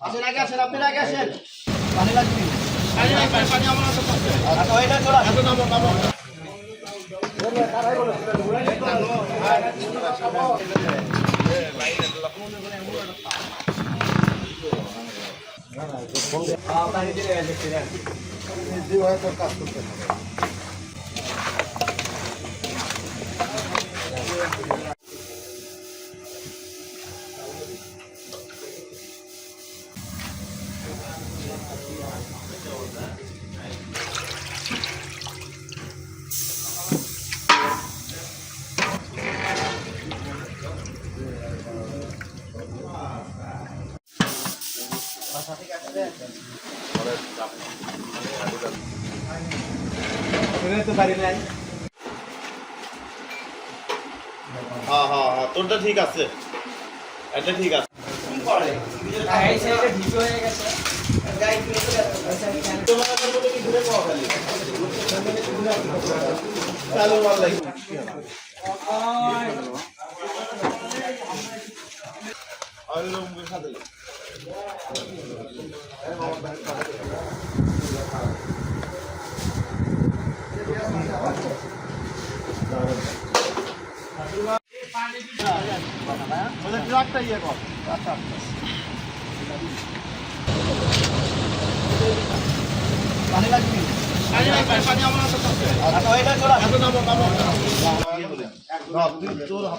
আসেন আগে আসেন আপনি আগে আসেন পানি লাগবে পানি নাই, পানি- আমার আছে। আচ্ছা ওইটা চলা এত নামো, নামো। পানি দিলে দেখতে দেন Ini tuh baringan. হ্যাঁ, হ্যাঁ, হ্যাঁ, তোরটা ঠিক আছে। এটা ঠিক আছে। হয়ে চলে মাল লাগবে। ট্রাকটা ইয়ে কর। পানি লাগবে পানি। আচ্ছা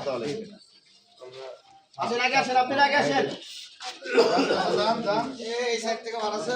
তাহলে। আসেন আগে আসেন আপনি আগে আসেন। এই সাইড থেকে ভালো আছে।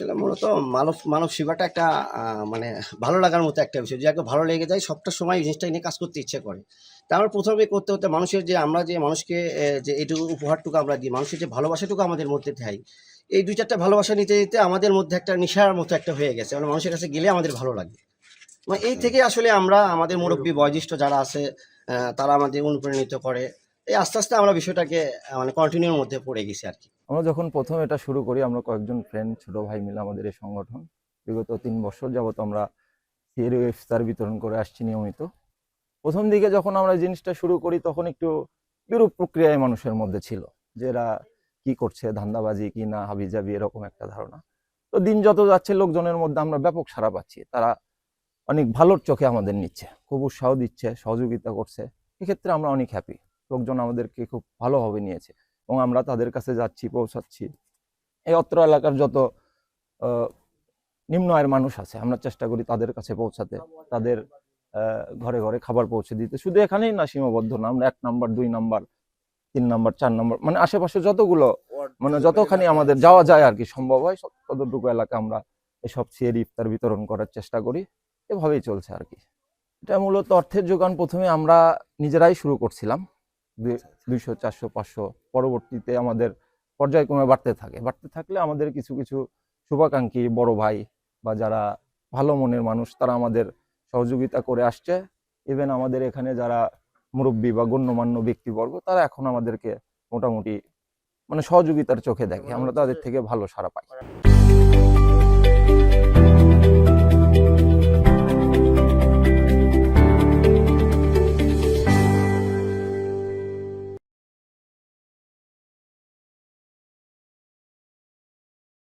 আসলে মূলত মানব মানব সেবাটা একটা মানে ভালো লাগার মতো একটা বিষয়। যাকে ভালো লেগে যায় সবটা সময় এই জিনিসটা নিয়ে কাজ করতে ইচ্ছে করে। তা আমরা প্রথমে করতে হতে মানুষের যে আমরা যে মানুষকে যে এইটুকু উপহারটুকু আমরা দিই মানুষের যে ভালোবাসাটুকু আমাদের মধ্যে দেয় এই দুই চারটা ভালোবাসা নিতে নিতে আমাদের মধ্যে একটা নেশার মতো একটা হয়ে গেছে। মানে মানুষের কাছে গেলে আমাদের ভালো লাগে। মানে এই থেকে আসলে আমরা আমাদের মুরব্বী বয়োজ্যেষ্ঠ যারা আছে তারা আমাদের অনুপ্রাণিত করে। এই আস্তে আস্তে আমরা বিষয়টাকে মানে কন্টিনিউর মধ্যে পড়ে গেছি আর কি। আমরা যখন প্রথম এটা শুরু করি, আমরা কয়েকজন ফ্রেন্ড ছোট ভাই মিলে আমাদের এই সংগঠন। বিগত তিন বছর যাবত আমরা সিএর ইফতার বিতরণ করে আসছি নিয়মিত। প্রথম দিকে যখন আমরা জিনিসটা শুরু করি, তখন একটু বিরূপ প্রক্রিয়ায় মানুষের মধ্যে ছিল, যে এরা কি করছে, ধান্দাবাজি কি না, হাবিজাবি, এরকম একটা ধারণা। তো দিন যত যাচ্ছে, লোকজনের মধ্যে আমরা ব্যাপক সারা পাচ্ছি। তারা অনেক ভালোর চোখে আমাদের নিচ্ছে, খুব উৎসাহ দিচ্ছে, সহযোগিতা করছে। এক্ষেত্রে আমরা অনেক হ্যাপি লোকজন আমাদেরকে খুব ভালোভাবে নিয়েছে এবং আমরা তাদের কাছে যাচ্ছি, পৌঁছাচ্ছি। এই অত্র এলাকার যত নিম্ন আয়ের মানুষ আছে, আমরা চেষ্টা করি তাদের কাছে পৌঁছাতে, তাদের ঘরে ঘরে খাবার পৌঁছে দিতে। শুধু এখানেই না, সীমাবদ্ধ না, আমরা এক নাম্বার, দুই নাম্বার, তিন নাম্বার, চার নাম্বার মানে আশেপাশে যতগুলো মানে যতখানি আমাদের যাওয়া যায় আর কি সম্ভব হয় ততটুকু এলাকা আমরা এসব সিয়ের ইফতার বিতরণ করার চেষ্টা করি। এভাবেই চলছে আর কি। এটা মূলত অর্থের যোগান প্রথমে আমরা নিজেরাই শুরু করছিলাম। দুইশো চারশো পাঁচশো পরবর্তীতে আমাদের পর্যায়ক্রমে বাড়তে থাকে। বাড়তে থাকলে আমাদের কিছু কিছু শুভাকাঙ্ক্ষী বড় ভাই বা যারা ভালো মনের মানুষ তারা আমাদের সহযোগিতা করে আসছে। ইভেন আমাদের এখানে যারা মুরব্বী বা গণ্যমান্য ব্যক্তিবর্গ তারা এখন আমাদেরকে মোটামুটি মানে সহযোগিতার চোখে দেখে। আমরা তাদের থেকে ভালো সাড়া পাই।